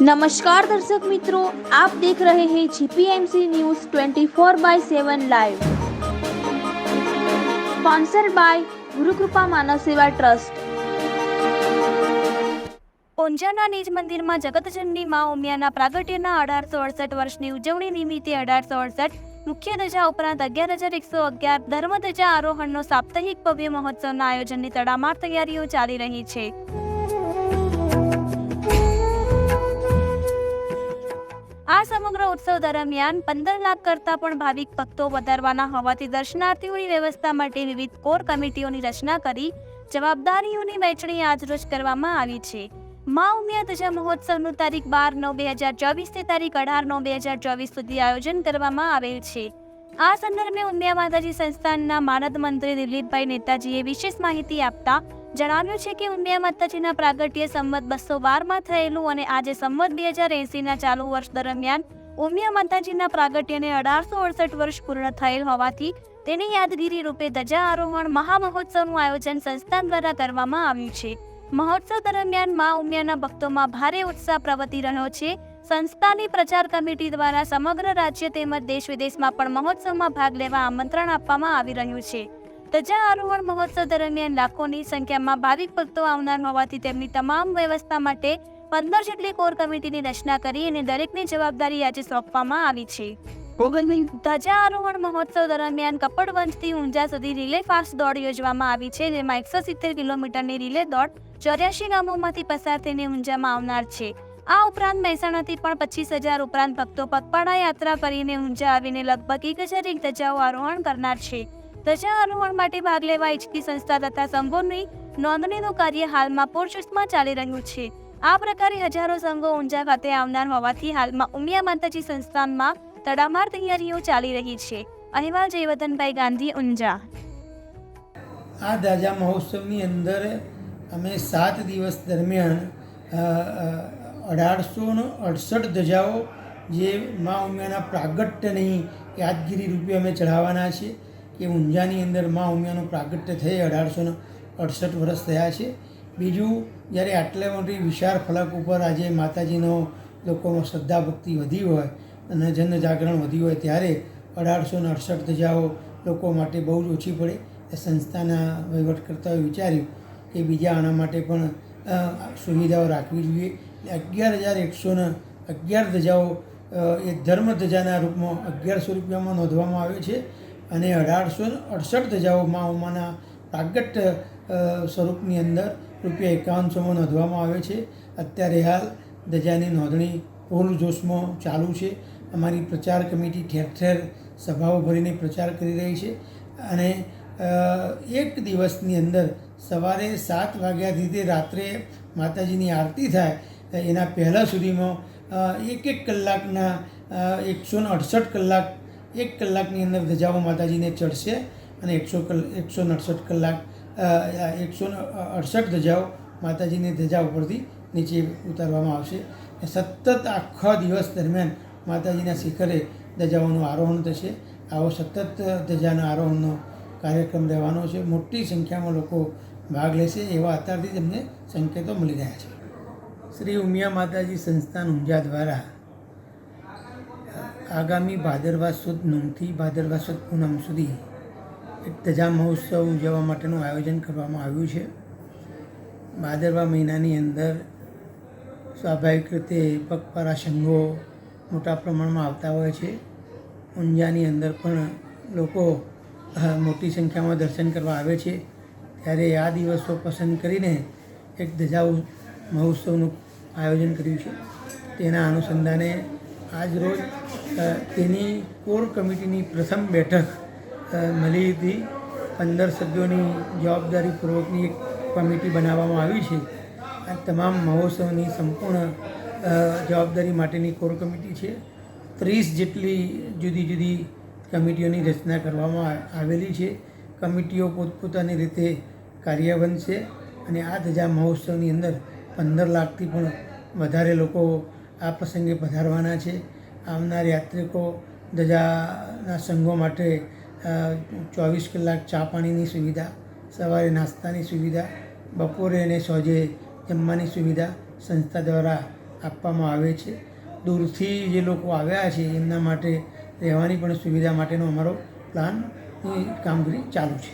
નમસ્કાર દર્શક મિત્રો, આપ દેખ રહે હૈ GPMC news 24 by seven live. Sponsor by Gurukrupa Manav Seva trust. ઊંઝાના નિજ મંદિરમાં જગતજનની મા ઉમિયાના પ્રાગટ્યના અઢારસો અડસઠ વર્ષની ઉજવણી નિમિત્તે અઢારસો અડસઠ મુખ્ય ધજા ઉપરાંત અગિયાર હજાર એકસો અગિયાર ધર્મધજા આરોહણનો સાપ્તાહિક ભવ્ય મહોત્સવના આયોજનની તડામાર તૈયારીઓ ચાલી રહી છે. ઉત્સવ દરમિયાન પંદર લાખ કરતાં પણ ભાવિક ભક્તો વધારવાના હોવાથી દર્શનાર્થીઓની વ્યવસ્થા માટે વિવિધ કોર કમિટીઓની રચના કરી જવાબદારીઓની વહેંચણી આજરોજ કરવામાં આવી છે. મા ઉમિયા ધજા મહોત્સવનું તારીખ બાર નવ બે હજાર ચોવીસથી તારીખ અઢાર નવ બે હજાર ચોવીસ સુધી આયોજન કરવામાં આવેલ છે. આ સંદર્ભે ઉમિયા માતાજી સંસ્થાનના માનદ મંત્રી દિલીપભાઈ નેતાજીએ વિશેષ માહિતી આપતા જણાવ્યું છે કે ઉમિયા માતાજીના પ્રાગટ્ય સંમત બસો બારમાં થયેલું અને આજે સંમત બે હજાર એંસીના ચાલુ વર્ષ દરમિયાન ઉમિયા માતાજીના પ્રાગટ્યને અઢારસો અડસઠ વર્ષ પૂર્ણ થયેલ હોવાથી તેની યાદગીરી રૂપે ધજા આરોહણ મહામહોત્સવનું આયોજન સંસ્થા દ્વારા કરવામાં આવ્યું છે. મહોત્સવ દરમિયાન મા ઉમિયાના ભક્તોમાં ભારે ઉત્સાહ પ્રવર્તી રહ્યો છે. સંસ્થાની પ્રચાર કમિટી દ્વારા સમગ્ર રાજ્ય તેમજ દેશ વિદેશમાં પણ મહોત્સવમાં ભાગ લેવા આમંત્રણ આપવામાં આવી રહ્યું છે. ધજા આરોહણ મહોત્સવ દરમિયાન લાખોની સંખ્યામાં ભાવિક ભક્તો આવનાર હોવાથી તેમની તમામ વ્યવસ્થા માટે પંદર જેટલી કોર કમિટીની રચના કરી અને દરેકની જવાબદારી આજે સોંપવામાં આવી છે. ધજા આરોહણ મહોત્સવ દરમિયાન કપડવંજથી ઊંઝા સુધી રિલે ફાસ્ટ દોડ યોજવામાં આવી છે જેમાં એકસો સિત્તેર કિલોમીટરની રિલે દોડ ચોર્યાસી ગામોમાંથી પસાર થઈને ઊંઝામાં આવનાર છે. આ ઉપરાંત મહેસાણાથી પણ પચીસ હજાર ઉપરાંત ભક્તો પગપાળા યાત્રા કરીને ઊંઝા આવીને લગભગ એક હજાર એક ધજાઓ આરોહણ કરનાર છે. ધજા આરોહણ માટે ભાગ લેવા ઇચ્છતી સંસ્થા તથા સંઘોની નોંધણીનું કાર્ય હાલમાં પૂરજોશમાં ચાલી રહ્યું છે. આ પ્રકારે હજારો સંઘો ઊંઝા ખાતે આવનાર હોવાથી હાલમાં ઉમિયા માતાજી સંસ્થાનમાં તડામાર તૈયારીઓ ચાલી રહી છે. અહેવાલ જયવતનભાઈ ગાંધી, ઊંઝા. આ દાજા મહોત્સવની અંદર અમે સાત દિવસ દરમિયાન અઢારસો અડસઠ ધજાઓ જે મા ઉમિયાના પ્રાગટ્યની યાદગીરી રૂપે અમે ચઢાવવાના છે કે ઊંઝાની અંદર મા ઉમિયાનું પ્રાગટ્ય થઈ અઢારસો અડસઠ વર્ષ થયા છે. બીજું, જ્યારે આટલે મોટી વિશાળ ફલક ઉપર આજે માતાજીનો લોકોમાં શ્રદ્ધા ભક્તિ વધી હોય અને જન જાગરણ વધ્યું હોય ત્યારે અઢારસો ને અડસઠ ધજાઓ લોકો માટે બહુ જ ઓછી પડે. એ સંસ્થાના વહીવટકર્તાઓએ વિચાર્યું કે બીજા આના માટે પણ સુવિધાઓ રાખવી જોઈએ. અગિયાર હજાર એકસો ને અગિયાર ધજાઓ એ ધર્મ ધજાના રૂપમાં અગિયારસો રૂપિયામાં નોંધવામાં આવે છે અને અઢારસો અડસઠ ધજાઓ મા ઉમાના પ્રાગટ સ્વરૂપની અંદર રૂપિયા એકાવનસોમાં નોંધવામાં આવે છે. અત્યારે હાલ ધજાની નોંધણી ફૂલ જોશમાં ચાલુ છે. અમારી પ્રચાર કમિટી ઠેર ઠેર સભાઓ ભરીને પ્રચાર કરી રહી છે અને એક દિવસની અંદર સવારે સાત વાગ્યાથી તે રાત્રે માતાજીની આરતી થાય એના પહેલાં સુધીમાં એક એક કલાકના એકસો ને અડસઠ કલાક, એક કલાકની અંદર ધજાઓ માતાજીને ચડશે અને એકસો કલ, એકસો ને અડસઠ કલાક એકસો અડસઠ ધજાઓ માતાજીની ધજા ઉપરથી નીચે ઉતારવામાં આવશે. સતત આખા દિવસ દરમિયાન માતાજીના શિખરે ધજાઓનું આરોહણ થશે. આવો સતત ધજાના આરોહણનો કાર્યક્રમ રહેવાનો છે. મોટી સંખ્યામાં લોકો ભાગ લેશે એવા અત્યારથી તેમને સંકેતો મળી રહ્યા છે. શ્રી ઉમિયા માતાજી સંસ્થાન ઊંઝા દ્વારા આગામી ભાદરવા સુદ નોમથી ભાદરવા સુદ પૂનમ સુધી એક ધજા મહોત્સવ ઉજવવા માટેનું આયોજન કરવામાં આવ્યું છે. ભાદરવા મહિનાની અંદર સ્વાભાવિક રીતે પગપાળા સંઘો મોટા પ્રમાણમાં આવતા હોય છે. ઊંઝાની અંદર પણ લોકો મોટી સંખ્યામાં દર્શન કરવા આવે છે. ત્યારે આ દિવસો પસંદ કરીને એક ધજા મહોત્સવનું આયોજન કર્યું છે. તેના અનુસંધાને આજ રોજ તેની કોર કમિટીની પ્રથમ બેઠક મળી હતી પંદર સભ્યોની જવાબદારીપૂર્વકની એક કમિટી બનાવવામાં આવી છે. આ તમામ મહોત્સવની સંપૂર્ણ જવાબદારી માટેની કોર કમિટી છે. ત્રીસ જેટલી જુદી જુદી કમિટીઓની રચના કરવામાં આવેલી છે. કમિટીઓ પોતપોતાની રીતે કાર્યબંધ છે અને આ ધજા મહોત્સવની અંદર પંદર લાખથી પણ વધારે લોકો આ પ્રસંગે પધારવાના છે. આવનાર યાત્રિકો ધજાના સંઘો માટે ચોવીસ કલાક ચા પાણીની સુવિધા, સવારે નાસ્તાની સુવિધા, બપોરે અને સાંજે જમવાની સુવિધા સંસ્થા દ્વારા આપવામાં આવે છે. દૂરથી જે લોકો આવ્યા છે, એમના માટે રહેવાની પણ સુવિધા માટેનો અમારો પ્લાન કામગીરી ચાલુ છે.